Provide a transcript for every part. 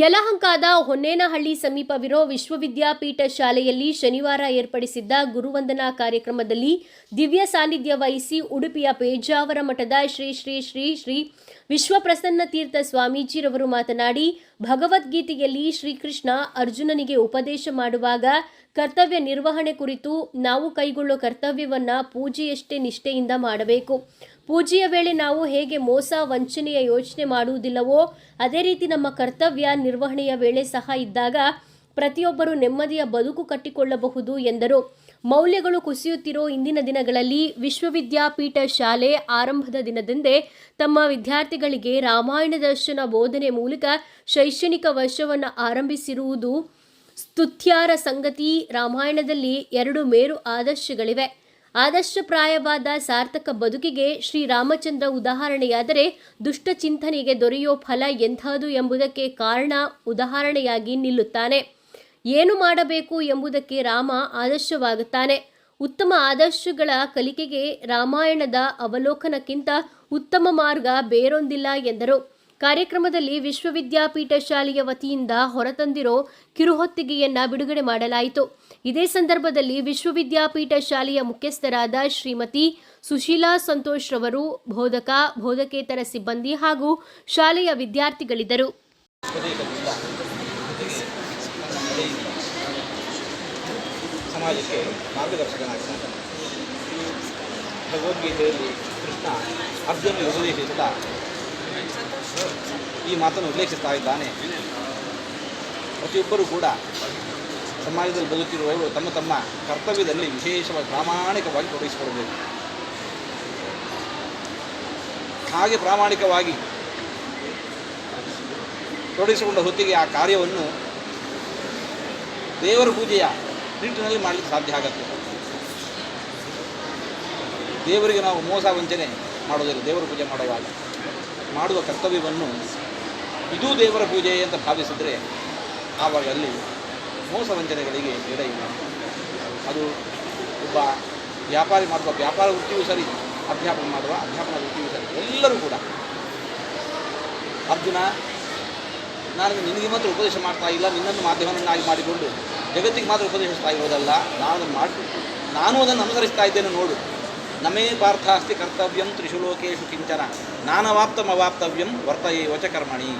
ಯಲಹಂಕದ ಹೊನ್ನೇನಹಳ್ಳಿ ಸಮೀಪವಿರೋ ವಿಶ್ವವಿದ್ಯಾಪೀಠ ಶಾಲೆಯಲ್ಲಿ ಶನಿವಾರ ಏರ್ಪಡಿಸಿದ್ದ ಗುರುವಂದನಾ ಕಾರ್ಯಕ್ರಮದಲ್ಲಿ ದಿವ್ಯ ಸಾನ್ನಿಧ್ಯ ವಹಿಸಿ ಉಡುಪಿಯ ಪೇಜಾವರ ಮಠದ ಶ್ರೀ ಶ್ರೀ ಶ್ರೀ ಶ್ರೀ ವಿಶ್ವಪ್ರಸನ್ನ ತೀರ್ಥ ಸ್ವಾಮೀಜಿರವರು ಮಾತನಾಡಿ, ಭಗವದ್ಗೀತೆಯಲ್ಲಿ ಶ್ರೀಕೃಷ್ಣ ಅರ್ಜುನನಿಗೆ ಉಪದೇಶ ಮಾಡುವಾಗ ಕರ್ತವ್ಯ ನಿರ್ವಹಣೆ ಕುರಿತು ನಾವು ಕೈಗೊಳ್ಳುವ ಕರ್ತವ್ಯವನ್ನ ಪೂಜೆಯಷ್ಟೇ ನಿಷ್ಠೆಯಿಂದ ಮಾಡಬೇಕು. ಪೂಜೆಯ ವೇಳೆ ನಾವು ಹೇಗೆ ಮೋಸ, ವಂಚನೆಯ ಯೋಚನೆ ಮಾಡುವುದಿಲ್ಲವೋ, ಅದೇ ರೀತಿ ನಮ್ಮ ಕರ್ತವ್ಯ ನಿರ್ವಹಣೆಯ ವೇಳೆ ಸಹ ಇದ್ದಾಗ ಪ್ರತಿಯೊಬ್ಬರು ನೆಮ್ಮದಿಯ ಬದುಕು ಕಟ್ಟಿಕೊಳ್ಳಬಹುದು ಎಂದರು. ಮೌಲ್ಯಗಳು ಕುಸಿಯುತ್ತಿರೋ ಇಂದಿನ ದಿನಗಳಲ್ಲಿ ವಿಶ್ವವಿದ್ಯಾಪೀಠ ಶಾಲೆ ಆರಂಭದ ದಿನದಂದೇ ತಮ್ಮ ವಿದ್ಯಾರ್ಥಿಗಳಿಗೆ ರಾಮಾಯಣ ದರ್ಶನ ಬೋಧನೆ ಮೂಲಕ ಶೈಕ್ಷಣಿಕ ವರ್ಷವನ್ನು ಆರಂಭಿಸಿರುವುದು ಸ್ತುತ್ಯಾರ ಸಂಗತಿ. ರಾಮಾಯಣದಲ್ಲಿ ಎರಡು ಮೇರು ಆದರ್ಶಗಳಿವೆ. ಆದರ್ಶಪ್ರಾಯವಾದ ಸಾರ್ಥಕ ಬದುಕಿಗೆ ಶ್ರೀರಾಮಚಂದ್ರ ಉದಾಹರಣೆಯಾದರೆ ದುಷ್ಟ ಚಿಂತನೆಗೆ ದೊರೆಯೋ ಫಲ ಎಂಥದು ಎಂಬುದಕ್ಕೆ ಕಾರಣ ಉದಾಹರಣೆಯಾಗಿ ನಿಲ್ಲುತ್ತಾನೆ. ಏನು ಮಾಡಬೇಕು ಎಂಬುದಕ್ಕೆ ರಾಮ ಆದರ್ಶವಾಗುತ್ತಾನೆ. ಉತ್ತಮ ಆದರ್ಶಗಳ ಕಲಿಕೆಗೆ ರಾಮಾಯಣದ ಅವಲೋಕನಕ್ಕಿಂತ ಉತ್ತಮ ಮಾರ್ಗ ಬೇರೊಂದಿಲ್ಲ ಎಂದರು. ಕಾರ್ಯಕ್ರಮದಲ್ಲಿ ವಿಶ್ವವಿದ್ಯಾಪೀಠ ಶಾಲೆಯ ವತಿಯಿಂದ ಹೊರತಂದಿರೋ ಕಿರುಹೊತ್ತಿಗೆಯನ್ನ ಬಿಡುಗಡೆ ಮಾಡಲಾಯಿತು. ಇದೇ ಸಂದರ್ಭದಲ್ಲಿ ವಿಶ್ವವಿದ್ಯಾಪೀಠ ಶಾಲೆಯ ಮುಖ್ಯಸ್ಥರಾದ ಶ್ರೀಮತಿ ಸುಶೀಲಾ ಸಂತೋಷ್ ರವರು, ಬೋಧಕ, ಬೋಧಕೇತರ ಸಿಬ್ಬಂದಿ ಹಾಗೂ ಶಾಲೆಯ ವಿದ್ಯಾರ್ಥಿಗಳಿದ್ದರು. ಸಮಾಜಕ್ಕೆ ಭಗವದ್ಗೀತೆಯಲ್ಲಿ ಕೃಷ್ಣ ಅರ್ಜುನ ಉಪದೇಶಿಸುತ್ತಾ ಈ ಮಾತನ್ನು ಉಲ್ಲೇಖಿಸ್ತಾ ಇದ್ದಾನೆ. ಪ್ರತಿಯೊಬ್ಬರೂ ಕೂಡ ಸಮಾಜದಲ್ಲಿ ಬದುಕಿರುವವರು ತಮ್ಮ ತಮ್ಮ ಕರ್ತವ್ಯದಲ್ಲಿ ವಿಶೇಷವಾಗಿ ಪ್ರಾಮಾಣಿಕವಾಗಿ ತೊಡಗಿಸಿಕೊಳ್ಬೇಕು ಹಾಗೆ ಪ್ರಾಮಾಣಿಕವಾಗಿ ತೊಡಗಿಸಿಕೊಂಡ ಹೊತ್ತಿಗೆ ಆ ಕಾರ್ಯವನ್ನು ದೇವರ ಪೂಜೆಯ ನಿಟ್ಟಿನಲ್ಲಿ ಮಾಡಲಿಕ್ಕೆ ಸಾಧ್ಯ ಆಗುತ್ತೆ. ದೇವರಿಗೆ ನಾವು ಮೋಸ ವಂಚನೆ ಮಾಡೋದಿಲ್ಲ ದೇವರ ಪೂಜೆ ಮಾಡುವಾಗ. ಮಾಡುವ ಕರ್ತವ್ಯವನ್ನು ಇದೂ ದೇವರ ಪೂಜೆ ಅಂತ ಭಾವಿಸಿದರೆ ಆವಾಗ ಅಲ್ಲಿ ಮೋಸ ವಂಚನೆಗಳಿಗೆ ಬೇಡ ಇಲ್ಲ. ಅದು ಒಬ್ಬ ವ್ಯಾಪಾರಿ ಮಾಡುವ ವ್ಯಾಪಾರ ವೃತ್ತಿಯೂ ಸರಿ, ಅಧ್ಯಾಪನ ಮಾಡುವ ಅಧ್ಯಾಪನ ವೃತ್ತಿಯೂ ಸರಿ, ಎಲ್ಲರೂ ಕೂಡ. ಅರ್ಜುನ ನಾನು ನಿನಗೆ ಮಾತ್ರ ಉಪದೇಶ ಮಾಡ್ತಾ ಇಲ್ಲ, ನಿನ್ನನ್ನು ಮಾಧ್ಯಮವನ್ನಾಗಿ ಮಾಡಿಕೊಂಡು ಜಗತ್ತಿಗೆ ಮಾತ್ರ ಉಪದೇಶಿಸ್ತಾ ಇರೋದಲ್ಲ ನಾನು ಅದನ್ನು ಮಾಡಿ, ನಾನು ಅದನ್ನು ಅನುಸರಿಸ್ತಾ ಇದ್ದೇನೆ ನೋಡು. ನಮೇ ಪಾರ್ಥಾಸ್ತಿ ಕರ್ತವ್ಯಂ ತ್ರಿಷು ಲೋಕೇಶು ಕಿಂಚನ ನಾನವಾಪ್ತಮವಾಪ್ತವ್ಯಂ ವರ್ತಯೇ ವಚಕರ್ಮಣಿ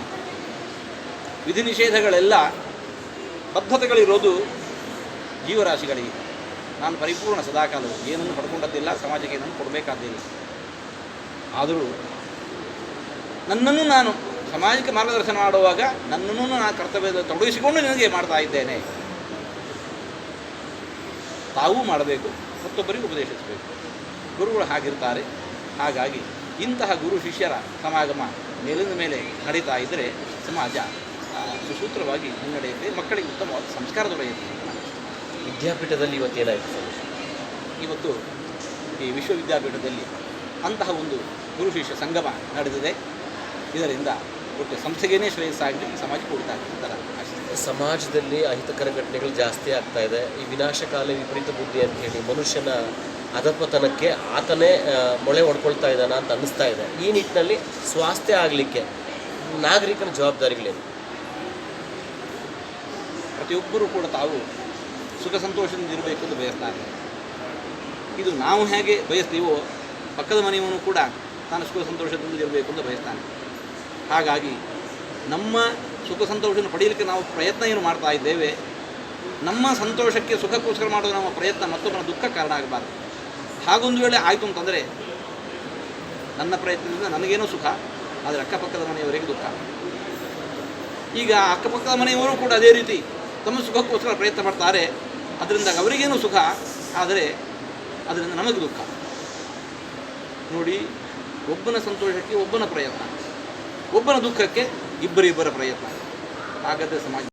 ವಿಧಿ ನಿಷೇಧಗಳೆಲ್ಲ ಬದ್ಧತೆಗಳಿರೋದು ಜೀವರಾಶಿಗಳಿಗೆ. ನಾನು ಪರಿಪೂರ್ಣ ಸದಾಕಾಲವು ಏನನ್ನು ಪಡ್ಕೊಂಡದ್ದಿಲ್ಲ, ಸಮಾಜಕ್ಕೆ ಏನನ್ನು ಕೊಡಬೇಕಾದ್ದಿಲ್ಲ. ಆದರೂ ನನ್ನನ್ನು ನಾನು ಸಮಾಜಕ್ಕೆ ಮಾರ್ಗದರ್ಶನ ಮಾಡುವಾಗ ನನ್ನನ್ನು ನಾನು ಕರ್ತವ್ಯದಲ್ಲಿ ತೊಡಗಿಸಿಕೊಂಡು ನಿನಗೆ ಮಾಡ್ತಾ ಇದ್ದೇನೆ. ತಾವೂ ಮಾಡಬೇಕು, ಮತ್ತೊಬ್ಬರಿಗೆ ಉಪದೇಶಿಸಬೇಕು. ಗುರುಗಳು ಹಾಗಿರ್ತಾರೆ. ಹಾಗಾಗಿ ಇಂತಹ ಗುರು ಶಿಷ್ಯರ ಸಮಾಗಮ ಮೇಲಿನ ಮೇಲೆ ನಡೀತಾ ಇದ್ದರೆ ಸಮಾಜ ಸುಸೂತ್ರವಾಗಿ ಮುನ್ನಡೆಯುತ್ತೆ. ಮಕ್ಕಳಿಗೆ ಉತ್ತಮವಾದ ಸಂಸ್ಕಾರ ದೊರೆಯುತ್ತೆ. ವಿದ್ಯಾಪೀಠದಲ್ಲಿ ಇವತ್ತೇನಾಯಿತು ಸರ್? ಇವತ್ತು ಈ ವಿಶ್ವವಿದ್ಯಾಪೀಠದಲ್ಲಿ ಅಂತಹ ಒಂದು ಗುರು ಶಿಷ್ಯ ಸಂಗಮ ನಡೆದಿದೆ. ಇದರಿಂದ ಒಟ್ಟು ಸಂಸ್ಥೆಗೇನೇ ಶ್ರೇಯಸ್ಸಾಗಲಿ ಸಮಾಜಕ್ಕೆ ಉಳಿತಾಗಲಿ ಅಂತ ನಾನು ಆಶಿಸ್ತೇನೆ. ಸಮಾಜದಲ್ಲಿ ಅಹಿತಕರ ಘಟನೆಗಳು ಜಾಸ್ತಿ ಆಗ್ತಾ ಇದೆ. ಈ ವಿನಾಶಕಾಲ ವಿಪರೀತ ಬುದ್ಧಿ ಅಂತ ಹೇಳಿ ಮನುಷ್ಯನ ಅಧಪತನಕ್ಕೆ ಆತನೇ ಮೊಳೆ ಹೊಡ್ಕೊಳ್ತಾ ಇದ್ದಾನ ಅಂತ ಅನ್ನಿಸ್ತಾ ಇದೆ. ಈ ನಿಟ್ಟಿನಲ್ಲಿ ಸ್ವಾಸ್ಥ್ಯ ಆಗಲಿಕ್ಕೆ ನಾಗರಿಕನ ಜವಾಬ್ದಾರಿಗಳೇನು? ಪ್ರತಿಯೊಬ್ಬರೂ ಕೂಡ ತಾವು ಸುಖ ಸಂತೋಷದಿಂದ ಇರಬೇಕು ಎಂದು ಬಯಸ್ತಾರೆ ಇದು ನಾವು ಹೇಗೆ ಬಯಸ್ತೀವೋ ಪಕ್ಕದ ಮನೆಯವನು ಕೂಡ ತಾನು ಸುಖ ಸಂತೋಷದಿಂದ ಇರಬೇಕು ಅಂತ ಬಯಸ್ತಾನೆ ಹಾಗಾಗಿ ನಮ್ಮ ಸುಖ ಸಂತೋಷವನ್ನು ಪಡೆಯಲಿಕ್ಕೆ ನಾವು ಪ್ರಯತ್ನ ಏನು ಮಾಡ್ತಾ ಇದ್ದೇವೆ. ನಮ್ಮ ಸಂತೋಷಕ್ಕೆ ಸುಖಕ್ಕೋಸ್ಕರ ಮಾಡುವ ನಮ್ಮ ಪ್ರಯತ್ನ ಮತ್ತೊಬ್ಬನ ದುಃಖ ಕಾರಣ ಆಗಬಾರ್ದು. ಹಾಗೊಂದು ವೇಳೆ ಆಯಿತು ಅಂತಂದರೆ ನನ್ನ ಪ್ರಯತ್ನದಿಂದ ನನಗೇನೋ ಸುಖ, ಆದರೆ ಅಕ್ಕಪಕ್ಕದ ಮನೆಯವರಿಗೆ ದುಃಖ. ಈಗ ಅಕ್ಕಪಕ್ಕದ ಮನೆಯವರು ಕೂಡ ಅದೇ ರೀತಿ ತಮ್ಮ ಸುಖಕ್ಕೋಸ್ಕರ ಪ್ರಯತ್ನ ಪಡ್ತಾರೆ ಅದರಿಂದ ಅವರಿಗೇನು ಸುಖ, ಆದರೆ ಅದರಿಂದ ನಮಗೆ ದುಃಖ. ನೋಡಿ, ಒಬ್ಬನ ಸಂತೋಷಕ್ಕೆ ಒಬ್ಬನ ಪ್ರಯತ್ನ, ಒಬ್ಬನ ದುಃಖಕ್ಕೆ ಇಬ್ಬರಿಬ್ಬರ ಪ್ರಯತ್ನ. ಹಾಗಾದರೆ ಸಮಾಜ